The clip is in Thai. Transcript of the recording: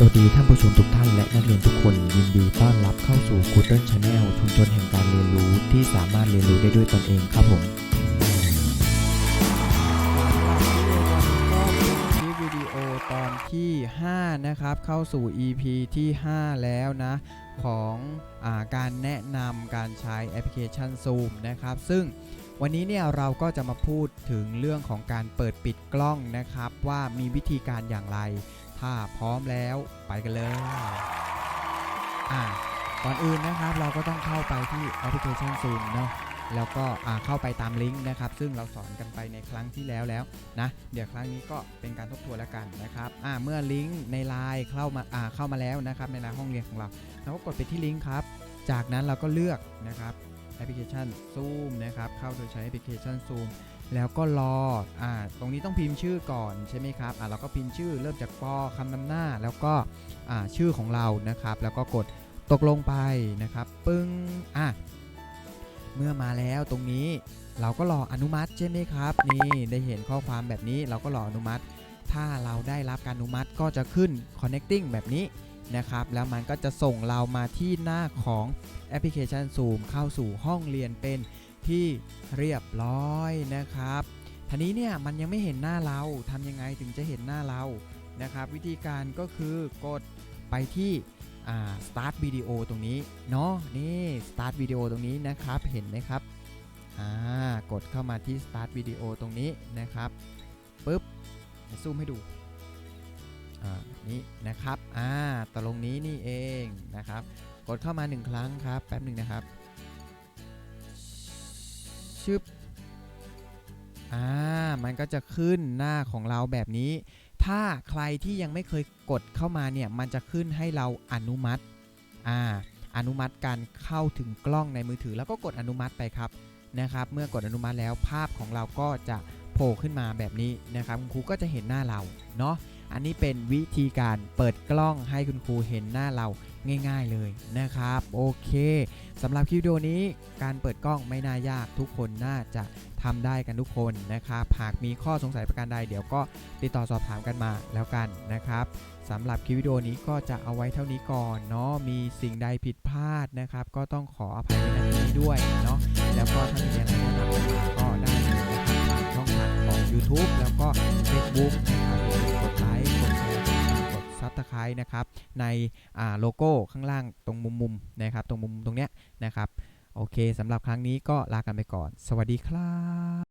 สวัสดีท่านผู้ชมทุกท่านและนักเรียนทุกคนยินดีต้อนรับเข้าสู่ g o o d l e Channel ชุมชนแห่งการเรียนรู้ที่สามารถเรียนรู้ได้ด้วยตนเองครับผมคลิปวิดีโอตอนที่ 5 นะครับ เข้าสู่ EP ที่ 5 แล้วนะ ของอาการแนะนำการใช้แอปพลิเคชัน Zoom นะครับ ซึ่งวันนี้เนี่ยเราก็จะมาพูดถึงเรื่องของการเปิดปิดกล้องนะครับ ว่ามีวิธีการอย่างไร ถ้าพร้อมแล้วไปกันเลยอ่าก่อนอื่นนะครับเราก็ต้องเข้าไปที่แอปพลิเคชัน Zoom เนาะแล้วก็อ่าเข้าไปตามลิงก์นะครับ ซึ่งเราสอนกันไปในครั้งที่แล้วแล้วนะเดี๋ยวครั้งนี้ก็เป็นการทบทวนแล้วกันนะครับอ่าเมื่อลิงก์ในไลน์เข้ามาอ่าเข้ามาแล้วนะครับในไลน์ห้องเรียนของเราเราก็กดไปที่ลิงก์ครับ จากนั้นเราก็เลือกนะครับ แอปพลิเคชัน Zoom นะครับ เข้าโดยใช้แอปพลิเคชัน Zoom แล้วก็รออ่าตรงนี้ต้องพิมพ์ชื่อก่อนใช่ไหมครับอ่าเราก็พิมพ์ชื่อเริ่มจากปอคำนำหน้า แล้วก็อ่าชื่อของเรานะครับ แล้วก็กดตกลงไปนะครับ ปึ้งอะเมื่อมาแล้วตรงนี้เราก็รออนุมัติใช่ไหมครับ นี่ได้เห็นข้อความแบบนี้เราก็รออนุมัติ ถ้าเราได้รับการอนุมัติก็จะขึ้น connecting แบบนี้ นะครับ แล้วมันก็จะส่งเรามาที่หน้าของแอปพลิเคชัน Zoom เข้าสู่ห้องเรียนเป็นที่เรียบร้อยนะครับทีนี้เนี่ยมันยังไม่เห็นหน้าเราทำยังไงถึงจะเห็นหน้าเรานะครับ วิธีการก็คือกดไปที่ start video ตรงนี้เนาะนี่ start video ตรงนี้นะครับเห็นไหมครับกดเข้ามาที่ start video ตรงนี้นะครับปุ๊บซูมให้ดู นี่นะครับอ่าตรงนี้นี่เองนะครับ กดเข้ามาหนึ่งครั้งครับแป๊บหนึ่งนะครับชึบอ่ามันก็จะขึ้นหน้าของเราแบบนี้ ถ้าใครที่ยังไม่เคยกดเข้ามาเนี่ยมันจะขึ้นให้เราอนุมัติอ่าอนุมัติการเข้าถึงกล้องในมือถือ แล้วก็กดอนุมัติไปครับนะครับ เมื่อกดอนุมัติแล้วภาพของเราก็จะโผล่ขึ้นมาแบบนี้นะครับคุณครูก็จะเห็นหน้าเราเนาะ อันนี้เป็นวิธีการเปิดกล้องให้คุณครูเห็นหน้าเราง่าย ๆเลยนะครับ โอเคสำหรับคลิปวิดีโอนี้การเปิดกล้องไม่น่ายากทุกคนน่าจะทำได้กันทุกคนนะครับหากมีข้อสงสัยประการใดเดี๋ยวก็ติดต่อสอบถามกันมาแล้วกันนะครับสำหรับคลิปวิดีโอนี้ก็จะเอาไว้เท่านี้ก่อนเนาะมีสิ่งใดผิดพลาดนะครับ ก็ต้องขออภัยในที่นี้ด้วยเนาะแล้วก็ถ้ามีอะไรแนะนำ ด Subscribe นะครับในโลโก้ข้างล่างตรงมุมมุมนะครับตรงมุมตรงเนี้ยนะครับโอเคสำหรับครั้งนี้ก็ลากันไปก่อน สวัสดีครับ